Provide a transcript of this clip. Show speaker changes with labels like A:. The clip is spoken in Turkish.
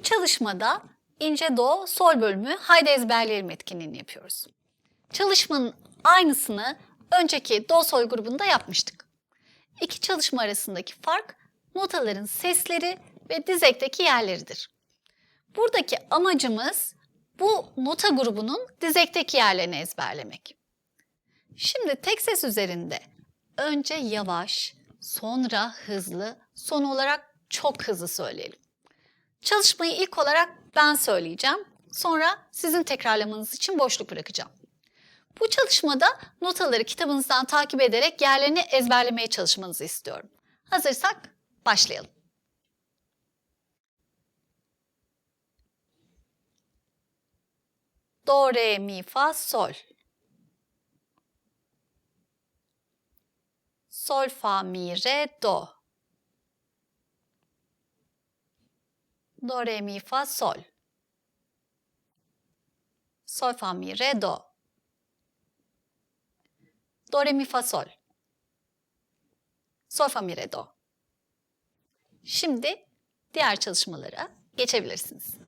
A: çalışmada ince do, sol bölümü haydi ezberleyelim etkinliğini yapıyoruz. Çalışmanın aynısını önceki do sol grubunda yapmıştık. İki çalışma arasındaki fark notaların sesleri ve dizekteki yerleridir. Buradaki amacımız bu nota grubunun dizekteki yerlerini ezberlemek. Şimdi tek ses üzerinde önce yavaş, sonra hızlı, son olarak çok hızlı söyleyelim. Çalışmayı ilk olarak ben söyleyeceğim. Sonra sizin tekrarlamanız için boşluk bırakacağım. Bu çalışmada notaları kitabınızdan takip ederek yerlerini ezberlemeye çalışmanızı istiyorum. Hazırsak başlayalım. Do, re, mi, fa, sol. Sol, fa, mi, re, do. Do, re, mi, fa, sol. Sol, fa, mi, re, do. Do, re, mi, fa, sol. Sol, fa, mi, re, do. Şimdi diğer çalışmalara geçebilirsiniz.